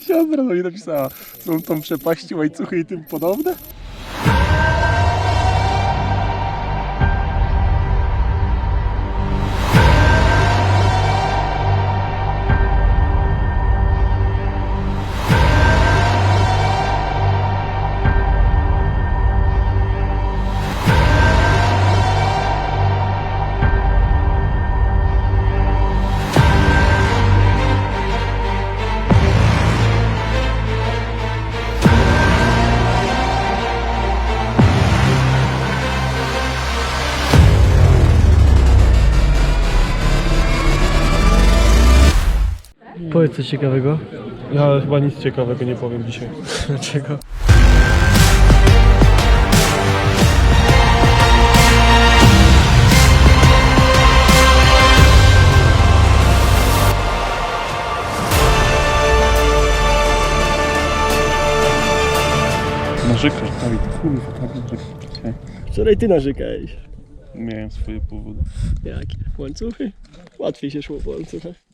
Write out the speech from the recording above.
Siostra do mnie napisała, są tam przepaści, łańcuchy i tym podobne. Powiedz coś ciekawego. Ja chyba nic ciekawego nie powiem dzisiaj. Dlaczego? Narzekasz, Dawid, kurwa, tak narzekasz dzisiaj. Wczoraj ty narzekałeś. Miałem swoje powody. Jakie? Łańcuchy? Łatwiej się szło po łańcuchach.